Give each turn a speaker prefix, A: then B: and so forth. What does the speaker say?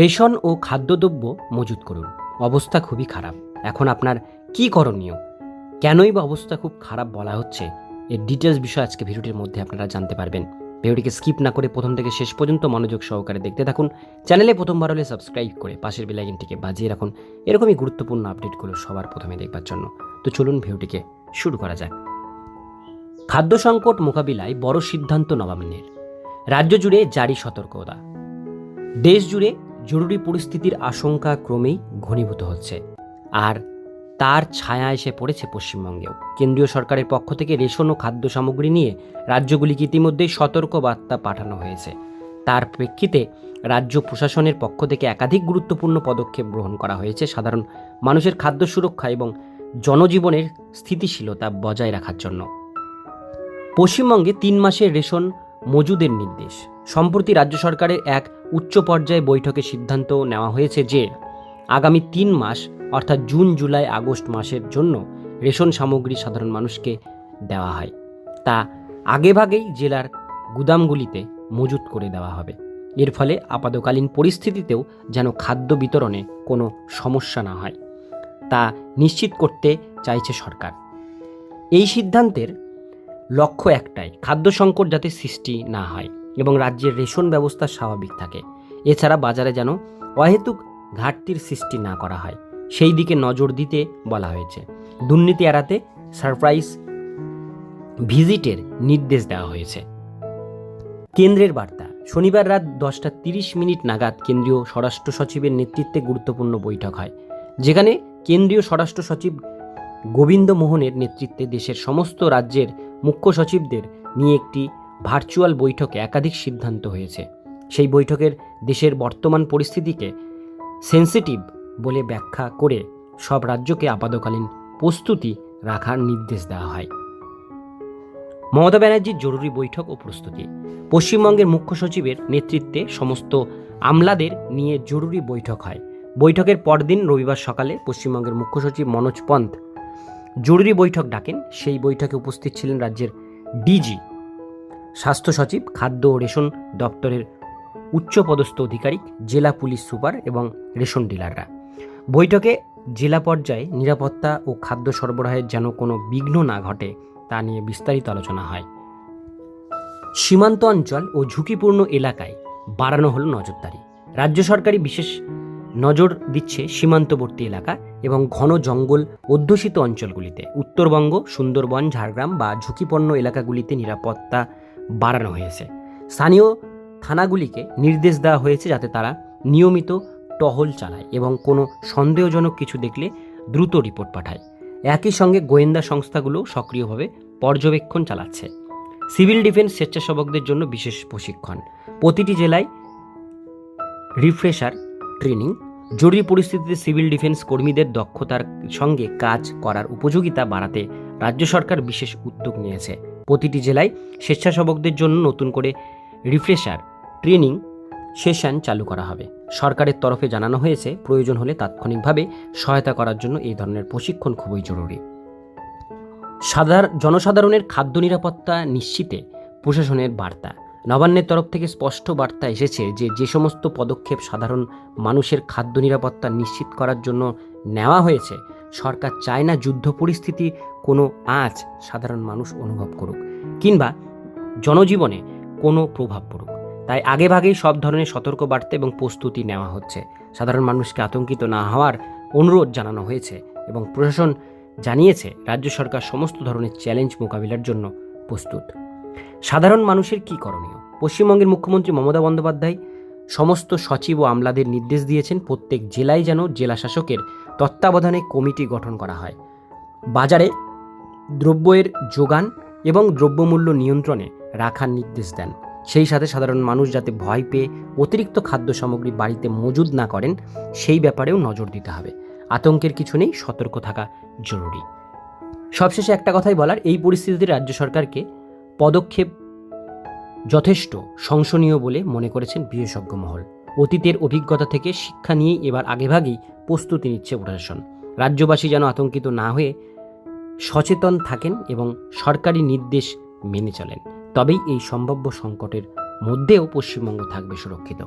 A: ration ও খাদ্যদ্রব্য মজুত করুন অবস্থা খুবই খারাপ এখন আপনার কি করণীয় কেনই বা অবস্থা খুব খারাপ বলা হচ্ছে এর ডিটেলস বিষয় আজকে ভিডিওটির মধ্যে আপনারা জানতে পারবেন ভিডিওটিকে স্কিপ না করে প্রথম থেকে শেষ পর্যন্ত মনোযোগ সহকারে দেখতে থাকুন চ্যানেলে প্রথমবার হলে সাবস্ক্রাইব করে পাশের বেলাইনটিকে বাজিয়ে রাখুন এরকমই গুরুত্বপূর্ণ আপডেটগুলো সবার প্রথমে দেখবার জন্য তো চলুন ভিডিওটিকে শুরু করা যাক খাদ্য সংকট মোকাবিলায় বড় সিদ্ধান্ত নবামিনের রাজ্য জুড়ে জারি সতর্কতা দেশ জুড়ে জরুরি পরিস্থিতির আশঙ্কা ক্রমেই ঘনীভূত হচ্ছে আর তার ছায়া এসে পড়েছে পশ্চিমবঙ্গেও কেন্দ্রীয় সরকারের পক্ষ থেকে রেশন ও খাদ্য সামগ্রী নিয়ে রাজ্যগুলিকে ইতিমধ্যেই সতর্ক বার্তা পাঠানো হয়েছে তার প্রেক্ষিতে রাজ্য প্রশাসনের পক্ষ থেকে একাধিক গুরুত্বপূর্ণ পদক্ষেপ গ্রহণ করা হয়েছে সাধারণ মানুষের খাদ্য সুরক্ষা এবং জনজীবনের স্থিতিশীলতা বজায় রাখার জন্য পশ্চিমবঙ্গে তিন মাসের রেশন মজুদের নির্দেশ সম্প্রতি রাজ্য সরকারের এক উচ্চ পর্যায়ে বৈঠকে সিদ্ধান্ত নেওয়া হয়েছে যে আগামী তিন মাস অর্থাৎ জুন জুলাই আগস্ট মাসের জন্য রেশন সামগ্রী সাধারণ মানুষকে দেওয়া হয় তা আগেভাগেই জেলার গুদামগুলিতে মজুত করে দেওয়া হবে এর ফলে আপাতকালীন পরিস্থিতিতেও যেন খাদ্য বিতরণে কোনো সমস্যা না হয় তা নিশ্চিত করতে চাইছে সরকার এই সিদ্ধান্তের লক্ষ্য একটাই খাদ্য সংকট যাতে সৃষ্টি না হয় এবং রাজ্যের রেশন ব্যবস্থা স্বাভাবিক থাকে এছাড়া বাজারে যেন অহেতুক ঘাটতির সৃষ্টি না করা হয় সেই দিকে নজর দিতে বলা হয়েছে দুর্নীতি এড়াতে সারপ্রাইজ ভিজিটের নির্দেশ দেওয়া হয়েছে কেন্দ্রের বার্তা শনিবার রাত দশটা তিরিশ মিনিট নাগাদ কেন্দ্রীয় স্বরাষ্ট্র সচিবের নেতৃত্বে গুরুত্বপূর্ণ বৈঠক হয় যেখানে কেন্দ্রীয় স্বরাষ্ট্র সচিব গোবিন্দ মোহনের নেতৃত্বে দেশের সমস্ত রাজ্যের মুখ্য সচিবদের নিয়ে একটি ভার্চুয়াল বৈঠকে একাধিক সিদ্ধান্ত হয়েছে সেই বৈঠকের দেশের বর্তমান পরিস্থিতিকে সেন্সিটিভ বলে ব্যাখ্যা করে সব রাজ্যকে আপাতকালীন প্রস্তুতি রাখার নির্দেশ দেওয়া হয় মমতা ব্যানার্জির জরুরি বৈঠক ও প্রস্তুতি পশ্চিমবঙ্গের মুখ্য সচিবের নেতৃত্বে সমস্ত আমলাদের নিয়ে জরুরি বৈঠক হয় বৈঠকের পরদিন রবিবার সকালে পশ্চিমবঙ্গের মুখ্য সচিব মনোজ পন্থ জরুরি বৈঠক ডাকেন সেই বৈঠকে উপস্থিত ছিলেন রাজ্যের ডিজি স্বাস্থ্য সচিব খাদ্য ও রেশন দপ্তরের উচ্চপদস্থ অধিকারী জেলা পুলিশ সুপার এবং রেশন ডিলাররা বৈঠকে জেলা পর্যায়ে নিরাপত্তা ও খাদ্য সরবরাহের যেন কোনো বিঘ্ন না ঘটে তা নিয়ে বিস্তারিত আলোচনা হয় সীমান্ত অঞ্চল ও ঝুঁকিপূর্ণ এলাকায় বাড়ানো হল নজরদারি রাজ্য সরকারি বিশেষ নজর দিচ্ছে সীমান্তবর্তী এলাকা এবং ঘন জঙ্গল অধ্যুষিত অঞ্চলগুলিতে উত্তরবঙ্গ সুন্দরবন ঝাড়গ্রাম বা ঝুঁকিপূর্ণ এলাকাগুলিতে নিরাপত্তা বাড়ানো হয়েছে স্থানীয় থানাগুলিকে নির্দেশ দেওয়া হয়েছে যাতে তারা নিয়মিত টহল চালায় এবং কোনো সন্দেহজনক কিছু দেখলে দ্রুত রিপোর্ট পাঠায় একই সঙ্গে গোয়েন্দা সংস্থাগুলো সক্রিয়ভাবে পর্যবেক্ষণ চালাচ্ছে সিভিল ডিফেন্স স্বেচ্ছাসেবকদের জন্য বিশেষ প্রশিক্ষণ প্রতিটি জেলায় রিফ্রেশার ট্রেনিং জরুরি পরিস্থিতিতে সিভিল ডিফেন্স কর্মীদের দক্ষতার সঙ্গে কাজ করার উপযোগিতা বাড়াতে রাজ্য সরকার বিশেষ উদ্যোগ নিয়েছে প্রতিটি জেলায় স্বেচ্ছাসেবকদের জন্য নতুন করে রিফ্রেশার ট্রেনিং সেশন চালু করা হবে সরকারের তরফে জানানো হয়েছে প্রয়োজন হলে তাৎক্ষণিকভাবে সহায়তা করার জন্য এই ধরনের প্রশিক্ষণ খুবই জরুরি সাধারণ জনসাধারণের খাদ্য নিরাপত্তা নিশ্চিতে প্রশাসনের বার্তা নবান্নের তরফ থেকে স্পষ্ট বার্তা এসেছে যে যে সমস্ত পদক্ষেপ সাধারণ মানুষের খাদ্য নিরাপত্তা নিশ্চিত করার জন্য নেওয়া হয়েছে সরকার চায় না যুদ্ধ পরিস্থিতি কোনো আঁচ সাধারণ মানুষ অনুভব করুক কিংবা জনজীবনে কোনো প্রভাব পড়ুক তাই আগেভাগেই সব ধরনের সতর্ক বার্তা এবং প্রস্তুতি নেওয়া হচ্ছে সাধারণ মানুষকে আতঙ্কিত না হওয়ার অনুরোধ জানানো হয়েছে এবং প্রশাসন জানিয়েছে রাজ্য সরকার সমস্ত ধরনের চ্যালেঞ্জ মোকাবিলার জন্য প্রস্তুত সাধারণ মানুষের কি করণীয় পশ্চিমবঙ্গের মুখ্যমন্ত্রী মমতা বন্দ্যোপাধ্যায় সমস্ত সচিব ও আমলাদের নির্দেশ দিয়েছেন প্রত্যেক জেলায় যেন জেলা শাসকের তত্ত্বাবধানে কমিটি গঠন করা হয় বাজারে দ্রব্যের যোগান এবং দ্রব্যমূল্য নিয়ন্ত্রণে রাখার নির্দেশ দেন সেই সাথে সাধারণ মানুষ যাতে ভয় পেয়ে অতিরিক্ত খাদ্য সামগ্রী বাড়িতে মজুদ না করেন সেই ব্যাপারেও নজর দিতে হবে আতঙ্কের কিছু নেই সতর্ক থাকা জরুরি সবশেষে একটা কথাই বলার এই পরিস্থিতিতে রাজ্য সরকারকে পদক্ষেপ যথেষ্ট সংশনীয় বলে মনে করেছেন বিশেষজ্ঞ মহল অতীতের অভিজ্ঞতা থেকে শিক্ষা নিয়ে এবার আগেভাগেই প্রস্তুতি নিচ্ছে প্রশাসন রাজ্যবাসী যেন আতঙ্কিত না হয়ে সচেতন থাকেন এবং সরকারি নির্দেশ মেনে চলেন তবেই এই সম্ভাব্য সংকটের মধ্যেও পশ্চিমবঙ্গ থাকবে সুরক্ষিত